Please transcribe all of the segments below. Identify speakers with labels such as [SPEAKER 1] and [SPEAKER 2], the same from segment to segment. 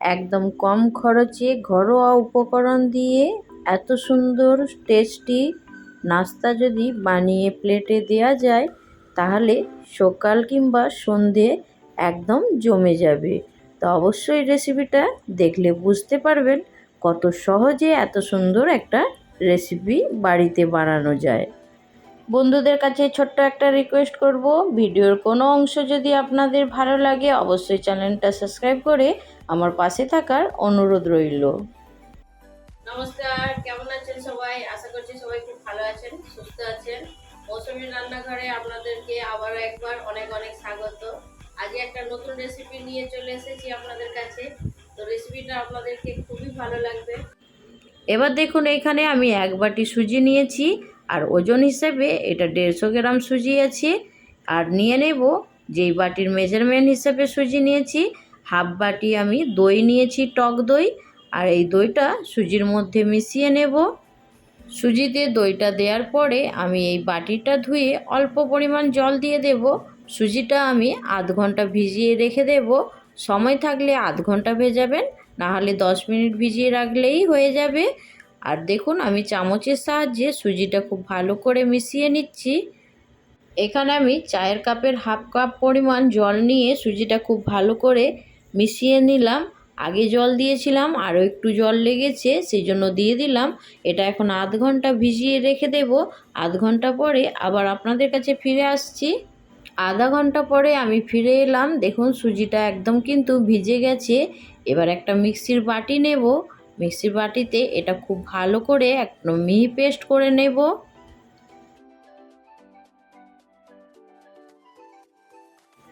[SPEAKER 1] একদম কম খরচে ঘরোয়া উপকরণ দিয়ে এত সুন্দর টেস্টি নাস্তা যদি বানিয়ে প্লেটে দেওয়া যায়, তাহলে সকাল কিংবা সন্ধে একদম জমে যাবে। তো অবশ্যই রেসিপিটা দেখলে বুঝতে পারবেন কত সহজে এত সুন্দর একটা রেসিপি বাড়িতে বানানো যায়। বন্ধুদের কাছে ছোট্ট একটা রিকোয়েস্ট করব। ভিডিওর কোনো অংশ যদি আপনাদের ভালো লাগে অবশ্যই চ্যানেলটা সাবস্ক্রাইব করে আমার পাশে থাকার অনুরোধ রইল। নমস্কার কেমন আছেন সবাই? আশা করছি সবাই খুব ভালো আছেন সুস্থ আছেন। মৌসুমী রান্নাঘরে আপনাদেরকে আবারও একবার অনেক অনেক স্বাগত। আজকে একটা নতুন রেসিপি নিয়ে চলে এসেছি আপনাদের কাছে। তো রেসিপিটা আপনাদেরকে খুবই ভালো লাগবে। এবার দেখুন এখানে আমি এক বাটি সুজি নিয়েছি। আর ওজন হিসেবে এটা দেড়শো গ্রাম সুজি আছে। আর নিয়ে নেব যেই বাটির মেজারমেন্ট হিসেবে সুজি নিয়েছি, হাফ বাটি আমি দই নিয়েছি, টক দই। আর এই দইটা সুজির মধ্যে মিশিয়ে নেব। সুজিতে দইটা দেওয়ার পরে আমি এই বাটিটা ধুয়ে অল্প পরিমাণ জল দিয়ে দেব। সুজিটা আমি আধ ঘণ্টা ভিজিয়ে রেখে দেব। সময় থাকলে আধ ঘণ্টা ভেজাবেন, নাহলে দশ মিনিট ভিজিয়ে রাখলেই হয়ে যাবে। আর দেখুন, আমি চামচের সাহায্যে সুজিটা খুব ভালো করে মিশিয়ে নিচ্ছি। এখানে আমি চায়ের কাপের হাফ কাপ পরিমাণ জল নিয়ে সুজিটা খুব ভালো করে মিশিয়ে নিলাম। আগে জল দিয়েছিলাম, আরও একটু জল লেগেছে সেই জন্য দিয়ে দিলাম। এটা এখন আধ ঘণ্টা ভিজিয়ে রেখে দেব। আধ ঘণ্টা পরে আবার আপনাদের কাছে ফিরে আসছি। আধা ঘণ্টা পরে আমি ফিরে এলাম। দেখুন, সুজিটা একদম কিন্তু ভিজে গেছে। এবার একটা মিক্সির বাটি নেব। মিক্সির বাটিতে এটা খুব ভালো করে একদম মিহি পেস্ট করে নেব।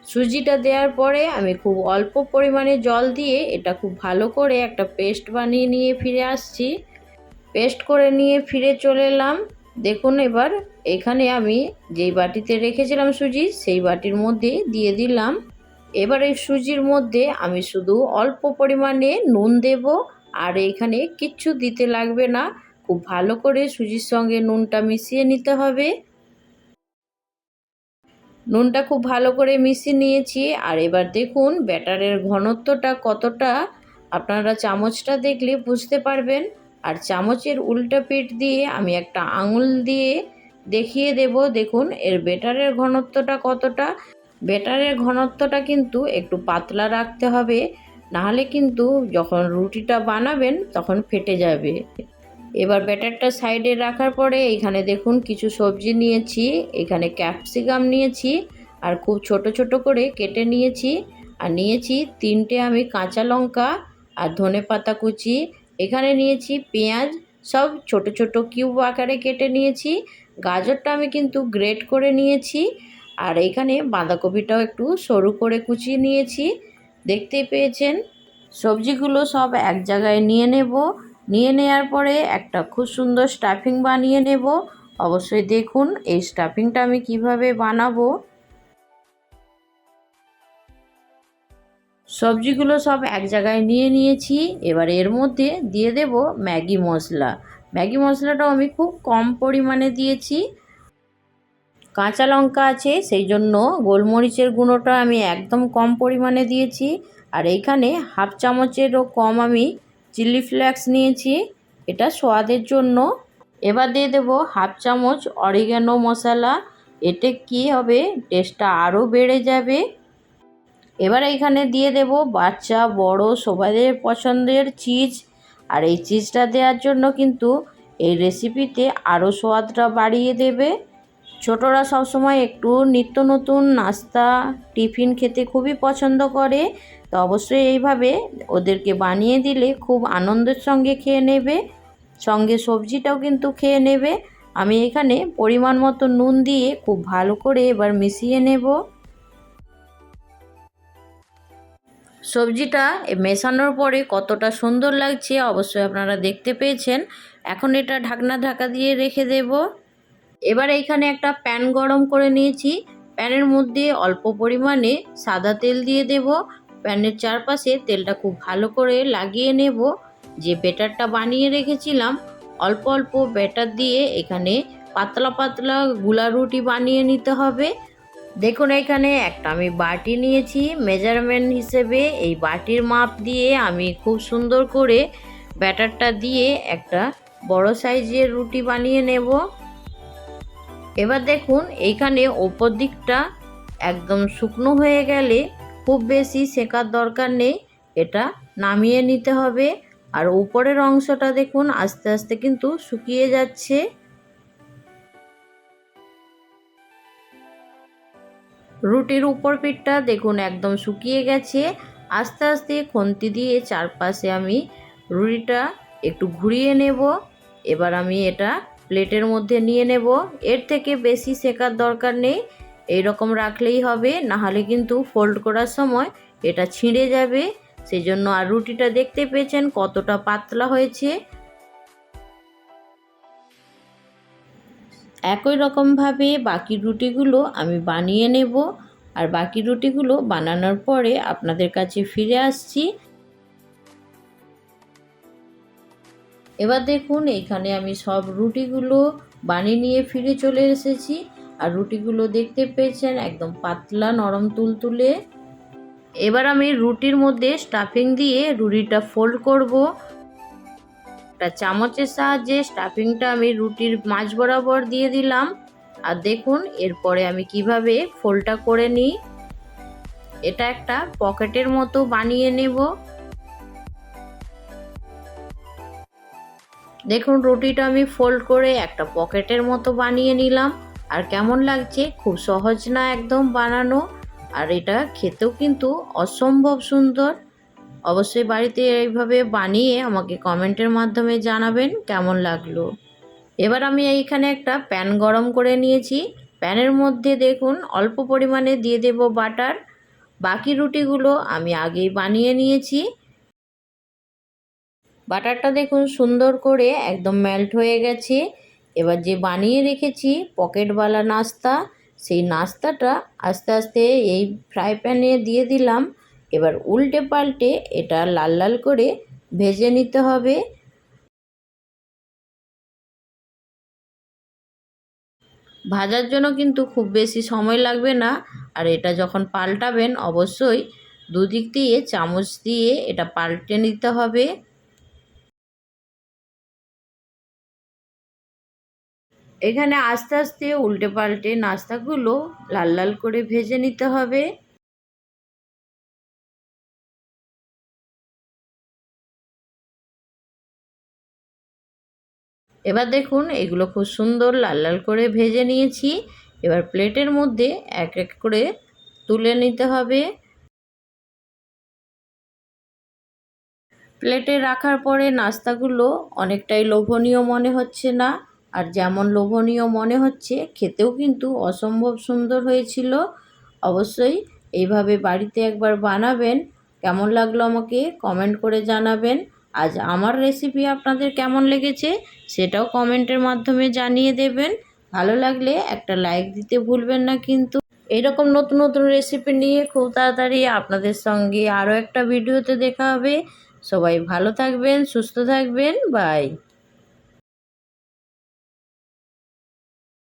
[SPEAKER 1] সুজিটা দেওয়ার পরে আমি খুব অল্প পরিমাণে জল দিয়ে এটা খুব ভালো করে একটা পেস্ট বানিয়ে নিয়ে ফিরে আসছি। পেস্ট করে নিয়ে ফিরে চলে এলাম। দেখুন এবার এখানে আমি যেই বাটিতে রেখেছিলাম সুজি, সেই বাটির মধ্যে দিয়ে দিলাম। এবার এই সুজির মধ্যে আমি শুধু অল্প পরিমাণে নুন দেব। আর এখানে কিচ্ছু দিতে লাগবে না। খুব ভালো করে সুজির সঙ্গে নুনটা মিশিয়ে নিতে হবে। নুনটা খুব ভালো করে মিশিয়ে নিয়েছি। আর এবার দেখুন ব্যাটারের ঘনত্বটা কতটা। আপনারা চামচটা দেখলে বুঝতে পারবেন। আর চামচের উল্টা পিঠ দিয়ে আমি একটা আঙুল দিয়ে দেখিয়ে দেব। দেখুন এর বেটারের ঘনত্বটা কতটা। বেটারের ঘনত্বটা কিন্তু একটু পাতলা রাখতে হবে। নাহলে কিন্তু যখন রুটিটা বানাবেন তখন ফেটে যাবে। এবার ব্যাটারটা সাইডে রাখার পরে এখানে দেখুন কিছু সবজি নিয়েছি, এখানে ক্যাপসিকাম নিয়েছি আর খুব ছোট ছোট করে কেটে নিয়েছি। আর নিয়েছি তিনটে আমি কাঁচা লঙ্কা আর ধনে পাতা কুচি। এখানে নিয়েছি পেঁয়াজ, সব ছোট ছোট কিউব আকারে কেটে নিয়েছি। গাজরটা আমি কিন্তু গ্রেট করে নিয়েছি। আর এখানে বাঁধাকপিটাও একটু সরু করে কুচিয়ে নিয়েছি। দেখতেই পেয়েছেন। সবজিগুলো সব এক জায়গায় নিয়ে নেব। নিয়ে নেওয়ার পরে একটা খুব সুন্দর স্টাফিং বানিয়ে নেব। অবশ্যই দেখুন এই স্টাফিংটা আমি কীভাবে বানাবো। সবজিগুলো সব এক জায়গায় নিয়ে নিয়েছি। এবার এর মধ্যে দিয়ে দেব ম্যাগি মশলা। ম্যাগি মশলাটাও আমি খুব কম পরিমাণে দিয়েছি। কাঁচা লঙ্কা আছে, সেই জন্য গোলমরিচের গুঁড়োটা আমি একদম কম পরিমাণে দিয়েছি। আর এইখানে হাফ চামচেরও কম আমি চিলি ফ্লেক্স নিয়েছি, এটা স্বাদের জন্য। এবার দিয়ে দেবো হাফ চামচ অরিগ্যানো মশলা, এতে কি হবে টেস্টটা আরও বেড়ে যাবে। এবার এখানে দিয়ে দেব বাচ্চা, বড়, সবাইদের পছন্দের চিজ আর এই চিজটা দেওয়ার জন্য কিন্তু এই রেসিপিতে আরও স্বাদটা বাড়িয়ে দেবে। ছোটরা সবসময় একটু নিত্য নতুন নাস্তা, টিফিন খেতে খুবই পছন্দ করে। তো অবশ্যই এইভাবে ওদেরকে বানিয়ে দিলে খুব আনন্দের সঙ্গে খেয়ে নেবে, সঙ্গে সবজিটাও কিন্তু খেয়ে নেবে। আমি এখানে পরিমাণ মতো নুন দিয়ে খুব ভালো করে এবার মিশিয়ে নেব। সবজিটা মেশানোর পরে কতটা সুন্দর লাগছে অবশ্যই আপনারা দেখতে পেয়েছেন। এখন এটা ঢাকনা ঢাকা দিয়ে রেখে দেব। এবার এইখানে একটা প্যান গরম করে নিয়েছি। প্যানের মধ্যে অল্প পরিমাণে সাদা তেল দিয়ে দেব। প্যানের চারপাশে তেলটা খুব ভালো করে লাগিয়ে নেব। যে বেটারটা বানিয়ে রেখেছিলাম, অল্প অল্প ব্যাটার দিয়ে এখানে পাতলা পাতলা গুলা রুটি বানিয়ে নিতে হবে। দেখুন এখানে একটা আমি বাটি নিয়েছি। মেজারমেন্ট হিসেবে এই বাটির মাপ দিয়ে আমি খুব সুন্দর করে ব্যাটারটা দিয়ে একটা বড় সাইজের রুটি বানিয়ে নেব। এবার দেখুন, এইখানে ওপর দিকটা একদম শুকনো হয়ে গেলে খুব বেশি শেখার দরকার নেই। এটা নামিয়ে নিতে হবে। আর উপরের অংশটা দেখুন, আস্তে আস্তে কিন্তু শুকিয়ে যাচ্ছে। রুটির উপর পিঠটা দেখুন, একদম শুকিয়ে গেছে। আস্তে আস্তে খন্তি দিয়ে চারপাশে আমি রুটিটা একটু ঘুরিয়ে নেব। এবার আমি এটা প্লেটের মধ্যে নিয়ে নেব। এর থেকে বেশি শেখার দরকার নেই। এই রকম রাখলেই হবে, নাহলে কিন্তু ফোল্ড করার সময় এটা ছিঁড়ে যাবে। সেই জন্য আর রুটিটা দেখতে পেয়েছেন কতটা পাতলা হয়েছে। একই রকমভাবে বাকি রুটিগুলো আমি বানিয়ে নেব। আর বাকি রুটিগুলো বানানোর পরে আপনাদের কাছে ফিরে আসছি। এবার দেখুন এইখানে আমি সব রুটিগুলো বানিয়ে নিয়ে ফিরে চলে এসেছি। আর রুটিগুলো দেখতে পেয়েছেন একদম পাতলা নরম তুলতুলে। এবার আমি রুটির মধ্যে স্টাফিং দিয়ে রুটিটা ফোল্ড করব। একটা চামচের সাহায্যে স্টাফিংটা আমি রুটির মাঝ বরাবর দিয়ে দিলাম। আর দেখুন, এরপরে আমি কীভাবে ফোল্ডটা করে নিই। এটা একটা পকেটের মতো বানিয়ে নেব। দেখুন, রুটিটা আমি ফোল্ড করে একটা পকেটের মতো বানিয়ে নিলাম। আর কেমন লাগছে? খুব সহজ না একদম বানানো। আর এটা খেতেও কিন্তু অসম্ভব সুন্দর। অবশ্যই বাড়িতে এইভাবে বানিয়ে আমাকে কমেন্টের মাধ্যমে জানাবেন কেমন লাগল। এবার আমি এইখানে একটা প্যান গরম করে নিয়েছি। প্যানের মধ্যে দেখুন, অল্প পরিমাণে দিয়ে দেব বাটার। বাকি রুটিগুলো আমি আগেই বানিয়ে নিয়েছি। বাটারটা দেখুন সুন্দর করে একদম মেল্ট হয়ে গেছে। এবার যে বানিয়ে রেখেছি পকেটওয়ালা নাস্তা, সেই নাস্তাটা আস্তে আস্তে এই ফ্রাই প্যানে দিয়ে দিলাম। এবার উল্টে পাল্টে এটা লাল লাল করে ভেজে নিতে হবে। ভাজার জন্য কিন্তু খুব বেশি সময় লাগবে না। আর এটা যখন পাল্টাবেন, অবশ্যই দুদিক দিয়ে চামচ দিয়ে এটা পাল্টে নিতে হবে। এখানে আস্তে আস্তে উল্টে পাল্টে নাস্তাগুলো লাল লাল করে ভেজে নিতে হবে। এবার দেখুন, এগুলো খুব সুন্দর লাল লাল করে ভেজে নিয়েছি। এবার প্লেটের মধ্যে এক এক করে তুলে নিতে হবে। প্লেটে রাখার পরে নাস্তাগুলো অনেকটাই লোভনীয় মনে হচ্ছে না। আর যেমন লোভনীয় মনে হচ্ছে, খেতেও কিন্তু অসম্ভব সুন্দর হয়েছিল। অবশ্যই এইভাবে বাড়িতে একবার বানাবেন। কেমন লাগল আমাকে কমেন্ট করে জানাবেন। আজ আমার রেসিপি আপনাদের কেমন লেগেছে সেটাও কমেন্টের মাধ্যমে জানিয়ে দেবেন। ভালো লাগলে একটা লাইক দিতে ভুলবেন না কিন্তু। এরকম নতুন নতুন রেসিপি নিয়ে খুব তাড়াতাড়ি আপনাদের সঙ্গে আরও একটা ভিডিওতে দেখা হবে। সবাই ভালো থাকবেন, সুস্থ থাকবেন বাই